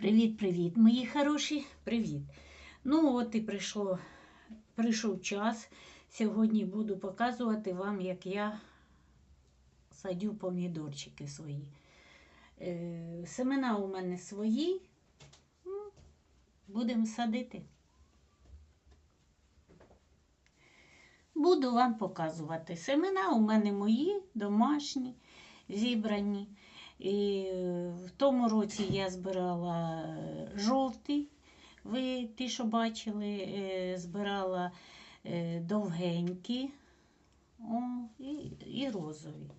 Привіт-привіт, мої хороші, привіт. Ну, от і прийшло, прийшов час. Сьогодні буду показувати вам, як я садю помідорчики свої. Е, семена у мене свої. Ну, Будемо садити. Буду вам показувати. Семена у мене мої, домашні, зібрані. І в тому році я збирала е, жовтий, ви ті, що бачили, е, збирала е, довгенькі о, і, і розові.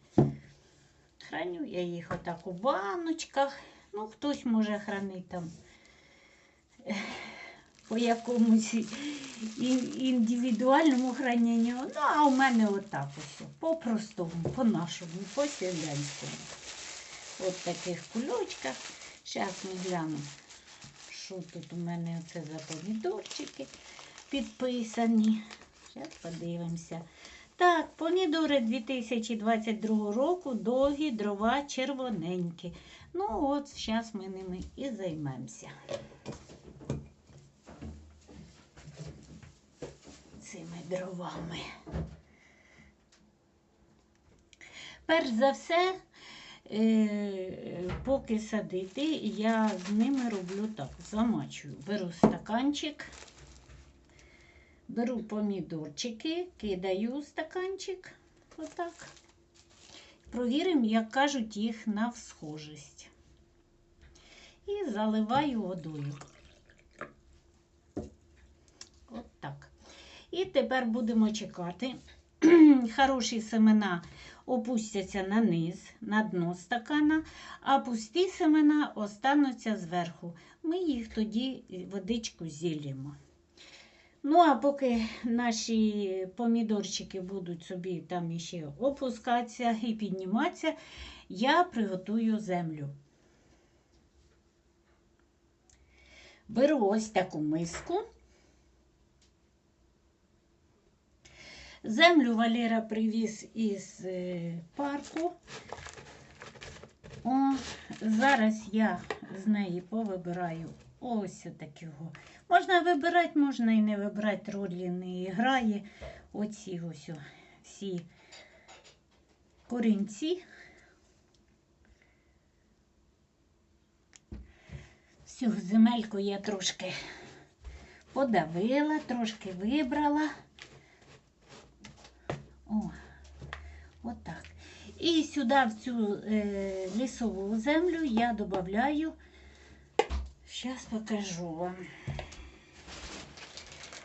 Храню я їх отак у баночках. Ну, хтось може хранити там по якомусь індивідуальному храненню. Ну, а у мене отак ось, по-простому, по-нашому, по-селянському. От таких кульочках. Зараз ми глянемо, що тут у мене оце за помідорчики підписані. Зараз подивимося. Так, помідори 2022 року, довгі, дрова, червоненькі. Ну от, зараз ми ними і займемося. Цими дровами. Перш за все, поки садити, я з ними роблю так, замачую. Беру стаканчик, беру помідорчики, кидаю стаканчик, отак. Провіримо, як кажуть, їх на всхожість. І заливаю водою. От так. І тепер будемо чекати. Хороші семена опустяться на низ, на дно стакана, а пусті семена остануться зверху. Ми їх тоді водичку зілємо. Ну, а поки наші помідорчики будуть собі там іще опускатися і підніматися, я приготую землю. Беру ось таку миску. Землю Валера привіз із е, парку. О, зараз я з неї повибираю ось такого. Можна вибирати, можна і не вибирати, ролі не грає. Оці ось о, всі корінці. Всю земельку я трошки подавила, трошки вибрала. О, отак. І сюди, в цю е, лісову землю, я додаю, зараз покажу вам.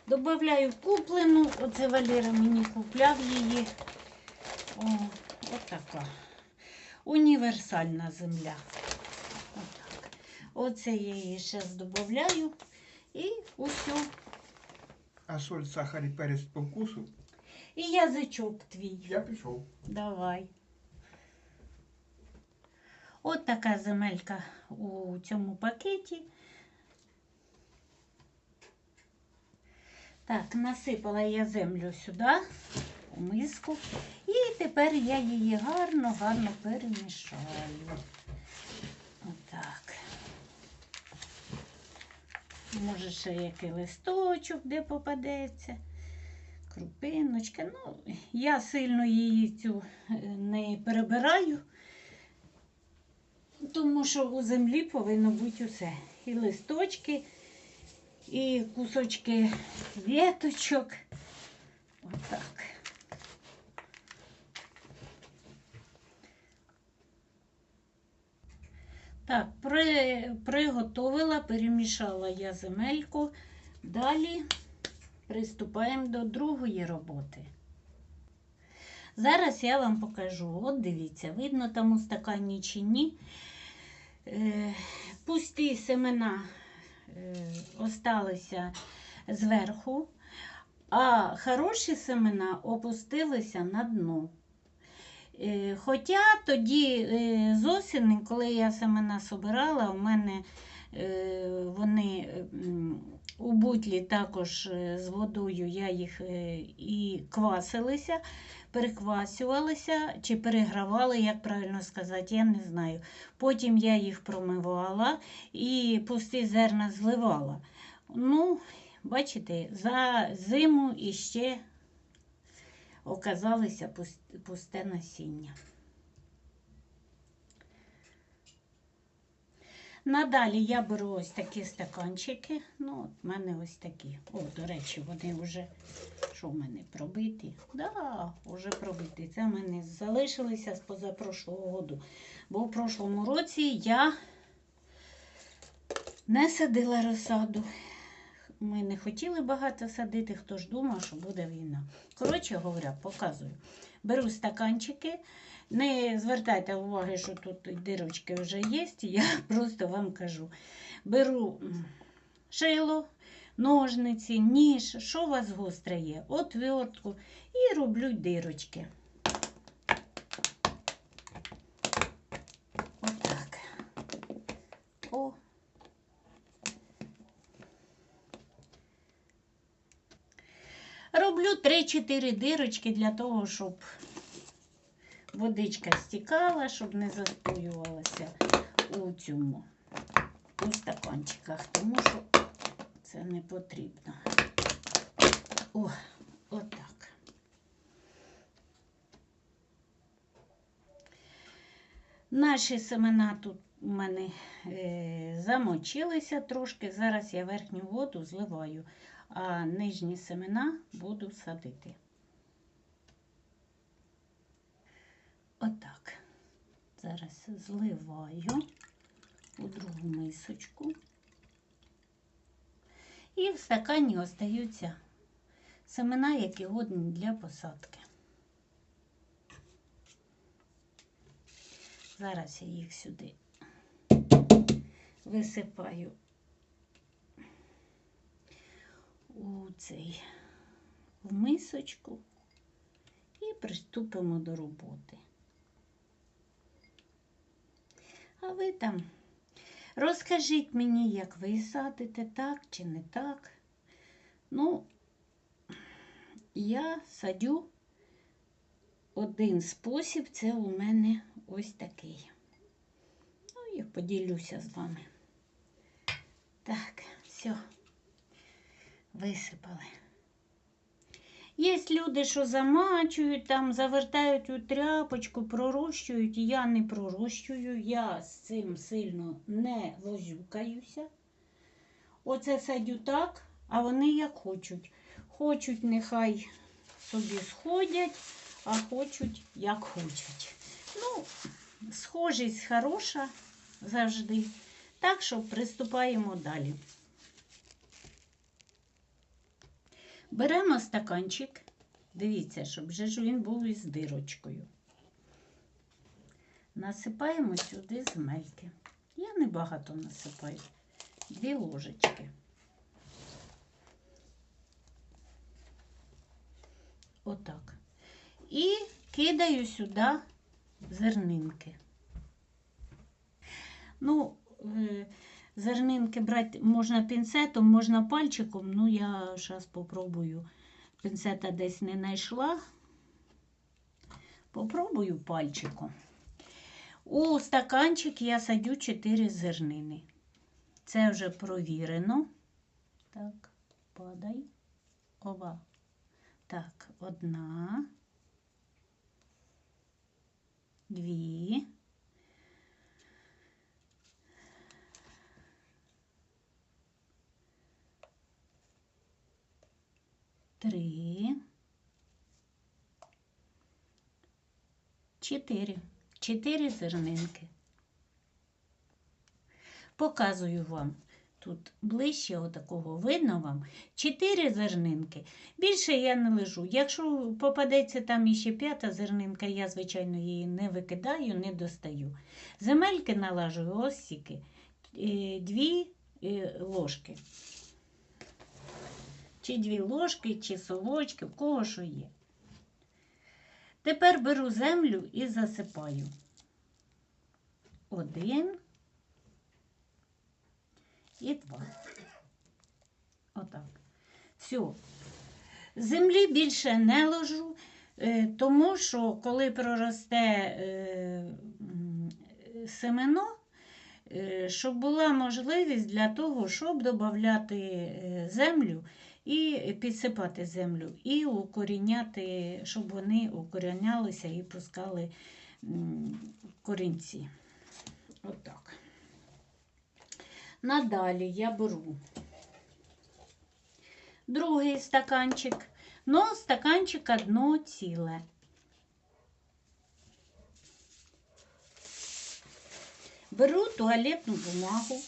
Добавляю куплену, оце Валера мені купляв її. О, отака. Універсальна земля. Отак. Оце я її зараз додаю. І усе. А соль, сахар і перець по вкусу? І язичок твій. Я пішов. Давай. От така земелька у цьому пакеті. Так, насипала я землю сюди, у миску. І тепер я її гарно-гарно перемішаю. Отак. Може, ще який листочок, де попадеться крупиночка. Ну, я сильно її цю е, не перебираю, тому що у землі повинно бути усе. І листочки, і кусочки віточок. Отак. Так, при, приготовила, перемішала я земельку. Далі приступаємо до другої роботи. Зараз я вам покажу. От дивіться, видно там у стакані чи ні. Е, пусті семена е, осталися зверху, а хороші семена опустилися на дно. Е, Хоча тоді з осені, коли я семена собирала, у мене вони е, у бутлі також е, з водою я їх е, і квасилися, переквасювалися чи перегравали, як правильно сказати, я не знаю. Потім я їх промивала і пусті зерна зливала. Ну, бачите, за зиму іще оказалося пусте насіння. Надалі я беру ось такі стаканчики. Ну, от в мене ось такі. О, до речі, вони вже що в мене пробиті? Да, вже пробиті. Це в мене залишилися з позапрошлого року. Бо в прошлому році я не садила розсаду. Ми не хотіли багато садити, хто ж думав, що буде війна. Коротше говоря, показую. Беру стаканчики. Не звертайте уваги, що тут дирочки вже є. Я просто вам кажу. Беру шило, ножниці, ніж, що у вас гостре є, отвертку і роблю дирочки. Отак. О. Роблю 3-4 дирочки для того, щоб водичка стікала, щоб не застоювалася у цьому у стаканчиках, тому що це не потрібно. О, отак. Наші семена тут у мене е, замочилися трошки. Зараз я верхню воду зливаю, а нижні семена буду садити. Отак. Зараз зливаю у другу мисочку. І в стакані остаються семена, які годні для посадки. Зараз я їх сюди висипаю у цей в мисочку і приступимо до роботи. А ви там розкажіть мені, як ви садите, так чи не так. Ну, я садю один спосіб, це у мене ось такий. Ну, я поділюся з вами. Так, все, висипали. Є люди, що замачують, там, завертають у тряпочку, пророщують. Я не пророщую, я з цим сильно не возюкаюся. Оце садю так, а вони як хочуть. Хочуть, нехай собі сходять, а хочуть, як хочуть. Ну, схожість хороша завжди. Так що приступаємо далі. Беремо стаканчик. Дивіться, щоб же ж він був із дирочкою. Насипаємо сюди змельки. Я небагато насипаю. Дві ложечки. Отак. І кидаю сюди зернинки. Ну, е, зернинки брати можна пінцетом, можна пальчиком. Ну, я зараз спробую. Пінцета десь не знайшла. Попробую пальчиком. У стаканчик я садю 4 зернини. Це вже провірено. Так, падай. Ова. Так, одна. Дві. 4. 4 зернинки. Показую вам тут ближче, отакого видно вам 4 зернинки. Більше я не лежу. Якщо попадеться там іще п'ята зернинка, я, звичайно, її не викидаю, не достаю. Земельки налажую ось сіки. Е, дві е, ложки. Чи дві ложки, чи совочки, в кого що є. Тепер беру землю і засипаю. Один і два. Отак. Все. Землі більше не ложу, е, тому що коли проросте е, семено, е, щоб була можливість для того, щоб додати землю і підсипати землю, і укоріняти, щоб вони укорінялися і пускали корінці. Отак. Надалі я беру другий стаканчик, но стаканчик одно ціле. Беру туалетну бумагу.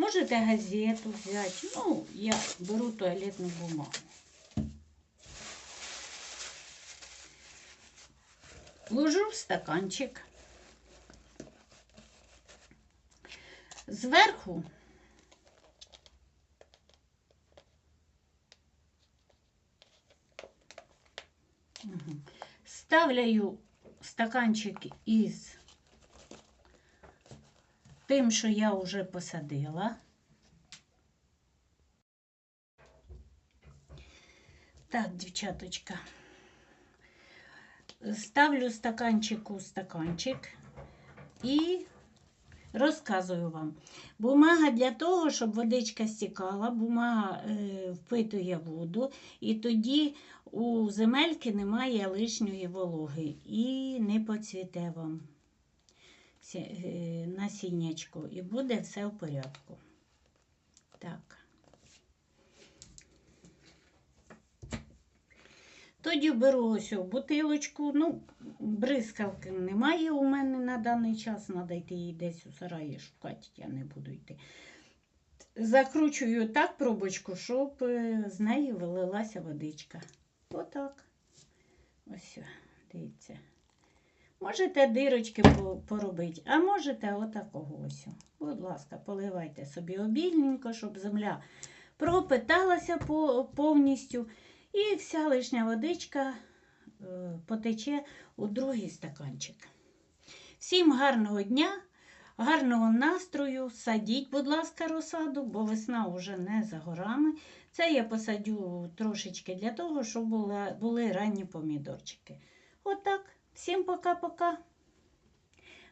Можете газету взяти. Ну, я беру туалетну бумагу. Ложу в стаканчик. Зверху ставляю стаканчик із тим, що я вже посадила. Так, дівчаточка. Ставлю стаканчик у стаканчик і розказую вам. Бумага для того, щоб водичка стікала, бумага е, впитує воду, і тоді у земельки немає лишньої вологи і не поцвіте вам насіннячко, і буде все в порядку. Так. Тоді беру ось бутилочку. Ну, бризкалки немає у мене на даний час. Треба йти її десь у сараї шукати, я не буду йти. Закручую так пробочку, щоб е, з неї вилилася водичка. Отак. Ось, дивіться. Можете дирочки поробити, а можете отакого ось. Будь ласка, поливайте собі обільненько, щоб земля пропиталася повністю. І вся лишня водичка е, потече у другий стаканчик. Всім гарного дня, гарного настрою. Садіть, будь ласка, розсаду, бо весна вже не за горами. Це я посадю трошечки для того, щоб були ранні помідорчики. Отак. Всім пока-пока.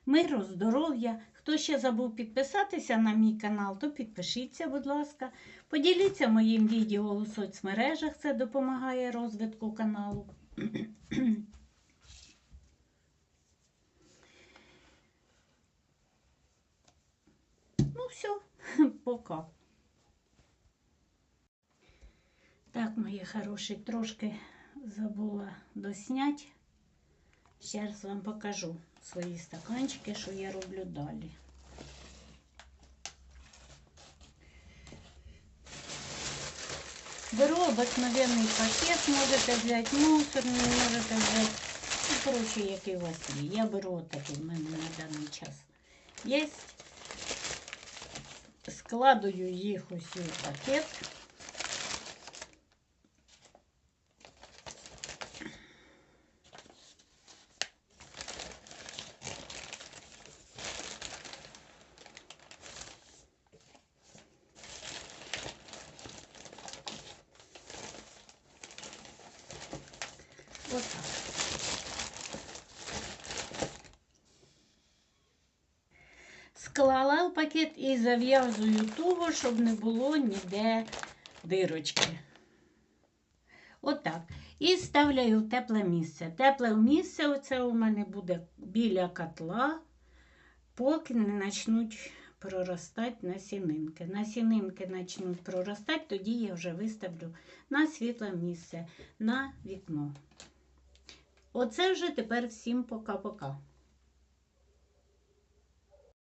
Миру, здоров'я. Хто ще забув підписатися на мій канал, то підпишіться, будь ласка. Поділіться моїм відео у соцмережах, це допомагає розвитку каналу. Ну, все, пока. Так, мої хороші, трошки забула доснять. Зараз вам покажу свої стаканчики, що я роблю далі. Беру обыкновенный пакет, можете взяти мусорний, можете взяти, ну, коротше, який у вас є. Я беру отакий, в мене на даний час є. Складую їх усі в пакет. Склала в пакет і зав'язую туго, щоб не було ніде дирочки. Отак. І ставляю в тепле місце. Тепле місце оце у мене буде біля котла, поки не почнуть проростати насінинки. Насінинки почнуть проростати, тоді я вже виставлю на світле місце, на вікно. Оце вже тепер всім пока-пока.